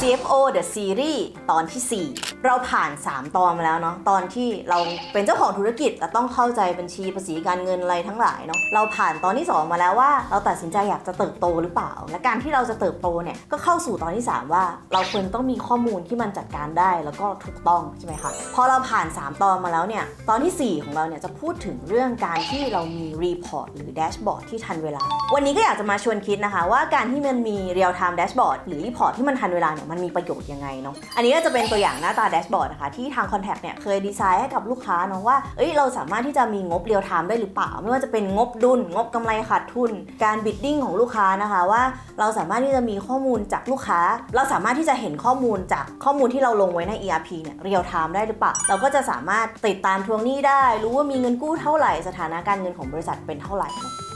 CFO The Series ตอนที่ 4 เราผ่าน 3 ตอนมาแล้วเนาะตอนที่เราเป็นเจ้าของธุรกิจและต้องเข้าใจบัญชีภาษีการเงินอะไรทั้งหลายเนาะเราผ่านตอนที่ 2 มาแล้วว่า เราตัดสินใจอยากจะเติบโตหรือเปล่า และการที่เราจะเติบโตเนี่ยก็เข้าสู่ตอนที่ 3 ว่า เราควรต้องมีข้อมูลที่มันจัดการได้แล้วก็ถูกต้องใช่ไหมคะพอเราผ่าน 3 ตอนมาแล้วเนี่ยตอนทีสี่4 ของเราเนี่ยจะพูดถึงเรื่องการที่เรามีรีพอร์ตหรือแดชบอร์ดที่ทันเวลา วันนี้ก็อยากจะมาชวนคิดนะคะว่าการที่มันมีเรียลไทม์แดชบอร์ดหรือรีพอร์ตที่มันทันเวลาเนี่ยมันมีประโยชน์ยังไงเนาะ อันนี้ก็จะเป็นตัวอย่างหน้าตาแดชบอร์ดนะคะ ที่ทางคอนแทคเนี่ยเคยดีไซน์ให้กับลูกค้าเนาะว่า เอ้ยเราสามารถที่จะมีงบเรียลไทม์ได้หรือเปล่า ไม่ว่าจะเป็นงบดุล งบกำไรขาดทุน การบิดดิ้งของลูกค้านะคะว่าเราสามารถที่จะมีข้อมูลจากลูกค้า เราสามารถที่จะเห็นข้อมูลจากข้อมูลที่เราลงไว้ใน ERP เนี่ยเรียลไทม์ได้หรือเปล่า เราก็จะสามารถติดตามทวงหนี้ได้ รู้ว่ามีเงินกู้เท่าไหร่ สถานะการเงินของบริษัทเป็นเท่าไหร่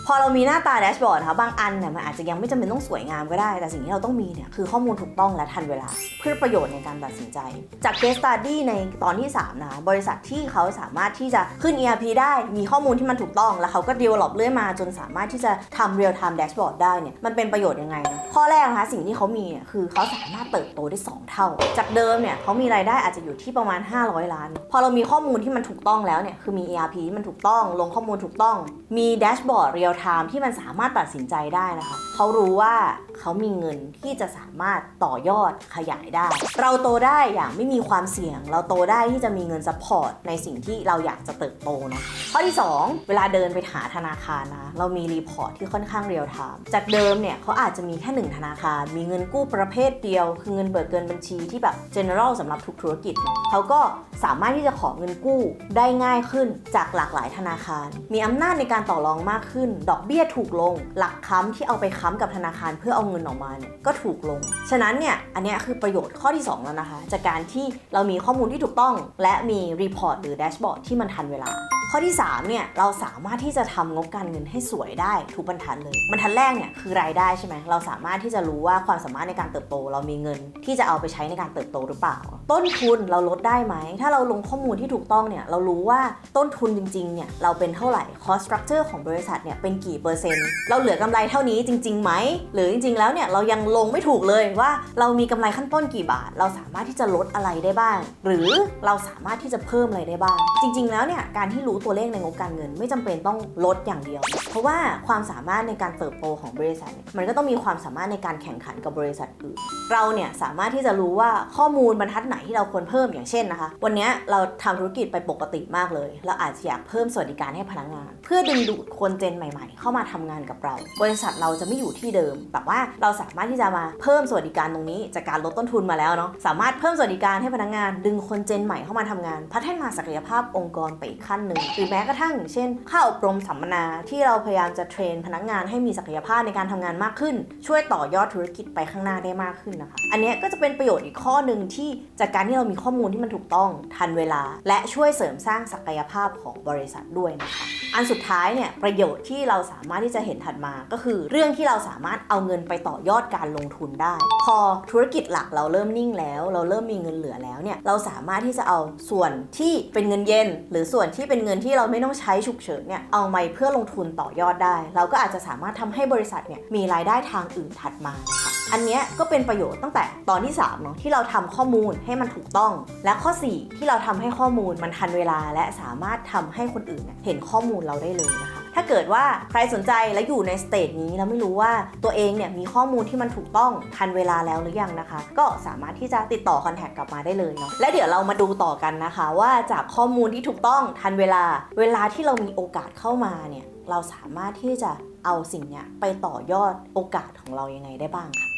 พอเรามีหน้าตาแดชบอร์ดนะคะบางอันเนี่ยมันอาจจะยังไม่จำเป็นต้องสวยงามก็ได้ แต่สิ่งที่เราต้องมีเนี่ยคือข้อมูลถูกต้องและทันเวลา เพื่อประโยชน์ในการตัดสินใจ จาก case study ในตอนที่ 3 นะคะ บริษัทที่เขาสามารถที่จะขึ้น ERP ได้มีข้อมูลที่มันถูกต้อง แล้วเขาก็ develop เรื่อยมาจนสามารถที่จะทำ real time dashboard ได้เนี่ยมันเป็นประโยชน์ยังไงนะข้อแรกนะคะสิ่งที่เขามีเนี่ยคือเขาสามารถเติบโตได้ 2 เท่า จากเดิมเนี่ยเขามีรายได้อาจจะอยู่ที่ประมาณ 500 ล้าน พอเรามีข้อมูลที่มันถูกต้องแล้วเนี่ยคือมี ERP ที่มันถูกต้อง ลงข้อมูลถูกต้องมีแดชบอร์ดเรียลไทม์ที่มันสามารถตัดสินใจได้นะคะเขารู้ว่า เขามีเงินที่จะสามารถต่อยอดขยายได้ เราโตได้อย่างไม่มีความเสี่ยง เราโตได้ที่จะมีเงินซัพพอร์ตในสิ่งที่เราอยากจะเติบโตเนาะข้อที่ 2 เวลาเดินไปหาธนาคารนะ เรามีรีพอร์ตที่ค่อนข้างเรียลไทม์ จากเดิมเนี่ยเขาอาจจะมีแค่หนึ่งธนาคาร มีเงินกู้ประเภทเดียว คือเงินเบิกเกินบัญชีที่แบบ general สำหรับทุกธุรกิจเนอะเขาก็สามารถที่จะขอเงินกู้ได้ง่ายขึ้นจากหลากหลายธนาคาร มีอำนาจในการต่อรองมากขึ้น ดอกเบี้ยถูกลง หลักค้ำที่เอาไปค้ำกับธนาคารเพื่อเอาเงินออกมาเนี่ยก็ถูกลง ฉะนั้นเนี่ยอันนี้คือประโยชน์ข้อที่ 2 แล้วนะคะ จากการที่เรามีข้อมูลที่ถูกต้อง และมีรีพอร์ตหรือแดชบอร์ดที่มันทันเวลา ข้อที่3เนี่ยเราสามารถที่จะทำงบการเงินให้สวยได้ทุกบรรทัดเลยบรรทัดแรกเนี่ยคือรายได้ใช่ไหมเราสามารถที่จะรู้ว่าความสามารถในการเติบโต เรามีเงินที่จะเอาไปใช้ในการเติบโตหรือเปล่า ต้นทุนเราลดได้ไหม ถ้าเราลงข้อมูลที่ถูกต้องเนี่ยเรารู้ว่าต้นทุนจริงๆเนี่ยเราเป็นเท่าไหร่ cost structure ของบริษัทเนี่ยเป็นกี่เปอร์เซ็นต์เราเหลือกำไรเท่านี้จริงๆไหมหรือจริงๆแล้วเนี่ยเรายังลงไม่ถูกเลยว่าเรามีกำไรขั้นต้นกี่บาท เราสามารถที่จะลดอะไรได้บ้าง หรือเราสามารถที่จะเพิ่มอะไรได้บ้าง จริง ๆ แล้วเนี่ยการที่รู้ตัวเลขในงบการเงิน ไม่จำเป็นต้องลดอย่างเดียว เพราะว่าความสามารถในการเติบโตของบริษัท มันก็ต้องมีความสามารถในการแข่งขันกับบริษัทอื่น เราเนี่ยสามารถที่จะรู้ว่าข้อมูลบรรทัดไหนที่เราควรเพิ่มอย่างเช่นนะคะ วันนี้เราทำธุรกิจไปปกติมากเลย เราอาจจะอยากเพิ่มสวัสดิการให้พนักงาน เพื่อดึงดูดคนเจนใหม่ๆ เข้ามาทำงานกับเรา บริษัทเราจะไม่อยู่ที่เดิม แต่ว่าเราสามารถที่จะมาเพิ่มสวัสดิการตรงนี้ จากการลดต้นทุนมาแล้วเนาะ สามารถเพิ่มสวัสดิการให้พนักงาน ดึงคนเจนใหม่เข้ามาทำงาน พัฒนาศักยภาพองค์กรไปอีกขั้นหนึ่งหรือแม้กระทั่งเช่นค่าอบรมสัมมนาที่เราพยายามจะเทรนพนักงานให้มีศักยภาพในการทำงานมากขึ้น ช่วยต่อยอดธุรกิจไปข้างหน้าได้มากขึ้นนะคะ อันนี้ก็จะเป็นประโยชน์อีกข้อหนึ่งที่จากการที่เรามีข้อมูลที่มันถูกต้องทันเวลา และช่วยเสริมสร้างศักยภาพของบริษัทด้วยนะคะ อันสุดท้ายเนี่ยประโยชน์ที่เราสามารถที่จะเห็นถัดมา ก็คือเรื่องที่เราสามารถเอาเงินไปต่อยอดการลงทุนได้ พอธุรกิจหลักเราเริ่มนิ่งแล้ว เราเริ่มมีเงินเหลือแล้วเนี่ยเราสามารถที่จะเอาส่วนที่เป็นเงินเย็น หรือส่วนที่เป็นเงินที่เราไม่ต้องใช้ฉุกเฉินเนี่ยเอามาเพื่อลงทุนต่อยอดได้ เราก็อาจจะสามารถทำให้บริษัทเนี่ยมีรายได้ทางอื่นถัดมานะคะอันเนี้ยก็เป็นประโยชน์ตั้งแต่ตอนที่3เนาะที่เราทำข้อมูลให้มันถูกต้อง และข้อ 4 ที่เราทำให้ข้อมูลมันทันเวลา และสามารถทำให้คนอื่นเห็นข้อมูลเราได้เลยนะคะถ้าเกิดว่าใครสนใจและอยู่ในสเตจนี้แล้วไม่รู้ว่าตัวเองเนี่ยมีข้อมูลที่มันถูกต้องทันเวลาแล้วหรือยังนะคะ ก็สามารถที่จะติดต่อคอนแทคกลับมาได้เลยเนาะและเดี๋ยวเรามาดูต่อกันนะคะ ว่าจากข้อมูลที่ถูกต้องทันเวลา เวลาที่เรามีโอกาสเข้ามาเนี่ยเราสามารถที่จะเอาสิ่งเนี้ยไปต่อยอดโอกาสของเรายังไงได้บ้างค่ะ